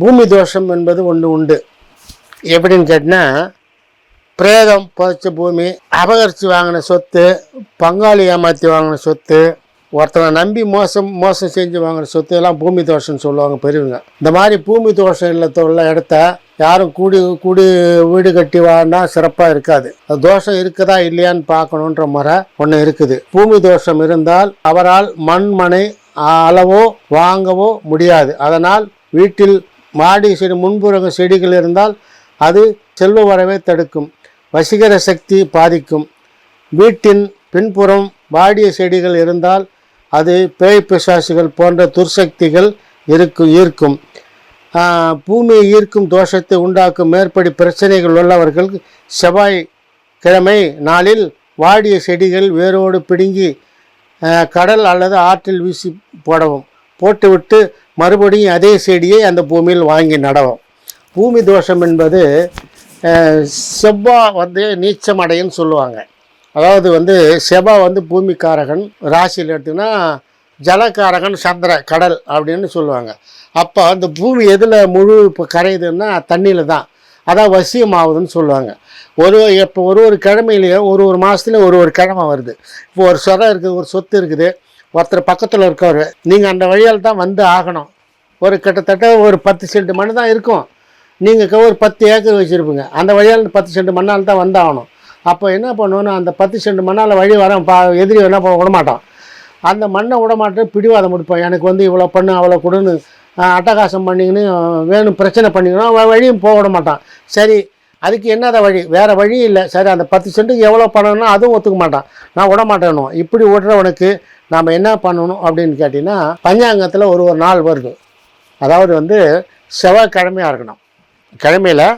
பூமி தோஷம் என்பது ஒன்று உண்டு. எப்படின்னு கேட்டால் பிரேதம் புதைச்ச பூமி அபகரித்து வாங்கின சொத்து பங்காளி ஏமாற்றி வாங்கின சொத்து ஒருத்தனை நம்பி மோசம் மோசம் செஞ்சு வாங்கின சொத்து எல்லாம் பூமி தோஷம்னு சொல்லுவாங்க பெரியவங்க. இந்த மாதிரி பூமி தோஷம் இல்லத்த உள்ள இடத்த யாரும் கூடி கூடி வீடு கட்டி வாழ்னா சிறப்பாக இருக்காது. அது தோஷம் இருக்குதா இல்லையான்னு பார்க்கணுன்ற முறை ஒன்று இருக்குது. பூமி தோஷம் இருந்தால் அவரால் மண் மனை அளவோ வாங்கவோ முடியாது. அதனால் வீட்டில் மாடி செடி முன்புறங்க செடிகள் இருந்தால் அது செல்வ வரவை தடுக்கும் வசீகர சக்தி பாதிக்கும். வீட்டின் பின்புறம் வாடிய செடிகள் இருந்தால் அது பேய் பிசாசுகள் போன்ற துர்சக்திகள் இருக்கு ஈர்க்கும். பூமியை ஈர்க்கும் தோஷத்தை உண்டாக்கும் மேற்படி பிரச்சனைகள் உள்ளவர்கள் செவ்வாய் கிழமை நாளில் வாடிய செடிகள் வேரோடு பிடுங்கி கடல் அல்லது ஆற்றில் வீசி போடவும். போட்டுவிட்டு மறுபடியும் அதே செடியை அந்த பூமியில் வாங்கி நடவும். பூமி தோஷம் என்பது செவ்வாய் வந்து நீச்சம் அடையுன்னு சொல்லுவாங்க. அதாவது வந்து செவ்வாய் வந்து பூமிக்காரகன் ராசியில் எடுத்திங்கன்னா ஜலக்காரகன் சந்திர கடல் அப்படின்னு சொல்லுவாங்க. அப்போ அந்த பூமி எதில் முழு இப்போ கரையுதுன்னா தண்ணியில் தான். அதான் வசியம் ஆகுதுன்னு சொல்லுவாங்க. ஒரு இப்போ ஒரு ஒரு கிழமையிலேயே ஒரு ஒரு மாதத்துலேயும் ஒரு ஒரு கிழமை வருது. இப்போ ஒரு சொரம் இருக்குது ஒரு சொத்து இருக்குது. ஒருத்தர் பக்கத்தில் இருக்கவர். நீங்கள் அந்த வழியால் தான் வந்து ஆகணும். ஒரு கிட்டத்தட்ட ஒரு பத்து சென்ட் மண் தான் இருக்கும். நீங்கள் ஒரு பத்து ஏக்கர் வச்சுருப்பீங்க. அந்த வழியால் பத்து சென்ட் மண்ணால் தான் வந்தாகணும் அப்போ என்ன பண்ணணும் அந்த பத்து சென்ட் மண்ணால் வழி வர பா எதிரி என்ன போக விட அந்த மண்ணை விட மாட்டேன் பிடிவாதம் முடிப்போம் எனக்கு வந்து இவ்வளோ பண்ணு அவ்வளோ கொடுன்னு அட்டகாசம் பண்ணிங்கன்னு வேணும் பிரச்சனை பண்ணிக்கணும் வழியும் போக விட மாட்டான். சரி அதுக்கு என்னத வழி? வேறு வழி இல்லை. சரி அந்த பத்து சென்ட்டுக்கு எவ்வளோ பண்ணணும்னா அதுவும் ஒத்துக்க மாட்டான். நான் விட மாட்டேனும் இப்படி விடுறவனுக்கு நாம் என்ன பண்ணணும் அப்படின்னு கேட்டிங்கன்னா பஞ்சாங்கத்தில் ஒரு ஒரு நாள் வருது. அதாவது வந்து செவ்வாய்க்கிழமையாக இருக்கணும். கிழமையில்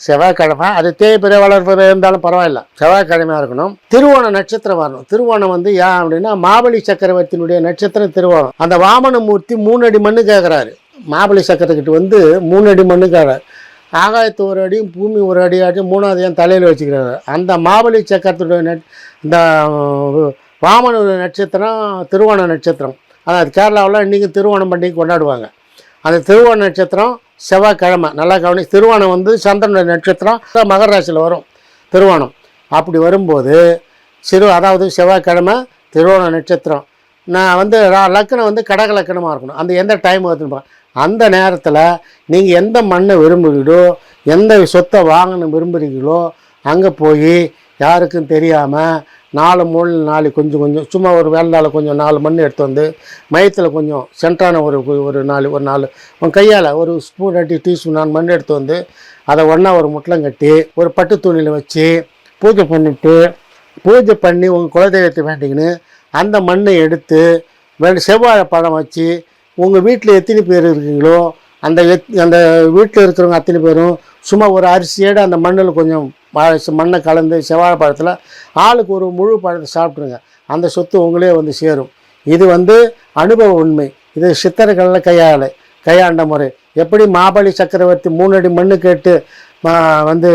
செவ்வாய்க்கிழமை அது தேய்பிறை வளர்பிறை இருந்தாலும் பரவாயில்ல. செவ்வாய்க்கிழமையாக இருக்கணும். திருவோண நட்சத்திரம் வரணும். திருவோணம் வந்து ஏன் அப்படின்னா மாபலி சக்கரவர்த்தியினுடைய நட்சத்திரம் திருவோணம். அந்த வாமனமூர்த்தி மூணு அடி மண்ணு கேட்குறாரு மாபலி சக்கரத்துக்கிட்ட வந்து மூணு அடி மண்ணு கேட்குறாரு ஆகாயத்து ஒரு அடியும் பூமி ஒரு அடி அடி மூணாவது ஏன் தலையில் வச்சுக்கிறாரு? அந்த மாபலி சக்கரத்துடைய நட் இந்த வாமனூர் நட்சத்திரம் திருவோண நட்சத்திரம். அதாவது கேரளாவில் இன்றைக்கும் திருவோணம் பண்டிகை கொண்டாடுவாங்க. அந்த திருவோண நட்சத்திரம் செவ்வாய்க்கிழமை. நல்லா கவனி திருவோணம் வந்து சந்திரனுடைய நட்சத்திரம் மகர ராசியில் வரும் திருவோணம். அப்படி வரும்போது சிறு அதாவது செவ்வாய்க்கிழமை திருவோண நட்சத்திரம். நான் வந்து லக்கணம் வந்து கடக லக்கணமாக இருக்கணும். அந்த எந்த டைம் வருதுன்னு அந்த நேரத்தில் நீங்கள் எந்த மண்ணை விரும்புகிறீங்களோ எந்த சொத்தை வாங்கணும் விரும்புகிறீங்களோ அங்கே போய் யாருக்கும் தெரியாமல் நாலு மூணு நாலு கொஞ்சம் கொஞ்சம். சும்மா ஒரு வேலையால் கொஞ்சம் நாலு மண் எடுத்து வந்து மயத்தில் கொஞ்சம் சென்டரான ஒரு ஒரு நாலு ஒரு நாலு. உன் கையால் ஒரு ஸ்பூன் ரெண்டு டீஸ்பூன் நாலு மண் எடுத்து வந்து அதை ஒன்றா ஒரு முட்டலம் கட்டி ஒரு பட்டு துணியில் வச்சு பூஜை பண்ணிவிட்டு பூஜை பண்ணி உங்கள் குலதெய்வத்தை வேண்டிக்கின்னு அந்த மண்ணை எடுத்து வேண்டி செவ்வாழை பழம் வச்சு உங்கள் வீட்டில் எத்தனை பேர் இருக்கீங்களோ அந்த எத் அந்த வீட்டில் இருக்கிறவங்க அத்தனை பேரும் சும்மா ஒரு அரிசியோடு அந்த மண்ணில் கொஞ்சம் மண்ணை கலந்து செவ்வாழை பழத்தில் ஆளுக்கு ஒரு முழு பழத்தை சாப்பிட்ருங்க அந்த சொத்து உங்களே வந்து சேரும். இது வந்து அனுபவ உண்மை. இது சித்தர்களில் கையாள. கையாண்ட முறை. எப்படி மாபலி சக்கரவர்த்தி மூணு அடி மண்ணு கேட்டு வந்து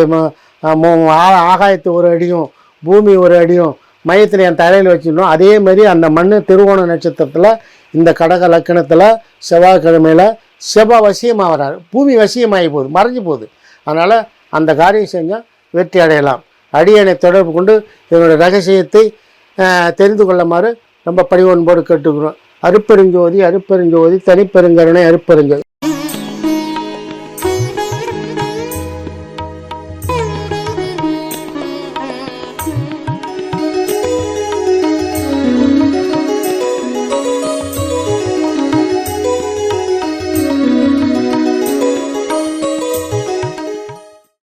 ஆ- ஆகாயத்து ஒரு அடியும் பூமி ஒரு அடியும் மையத்தில் என் தலையில் வச்சிடணும் அதே மாதிரி அந்த மண் திருவோண நட்சத்திரத்தில் இந்த கடக லக்கணத்தில் செவ்வாய்க்கிழமையில் செவ்வாய் வசியமாக வராரு பூமி வசியமாகி போகுது மறைஞ்சு போகுது. அதனால் அந்த காரியம் செஞ்சால் வெற்றி அடையலாம் அடியனை தொடர்பு கொண்டு இதனுடைய ரகசியத்தை தெரிந்து கொள்ளுமாறு ரொம்ப பணிவன்போடு கேட்டுக்கிறோம். அருப்பெருஞ்சோதி அருப்பெருஞ்சோதி தனிப்பெருங்கருணை அருப்பெருஞ்சோதி.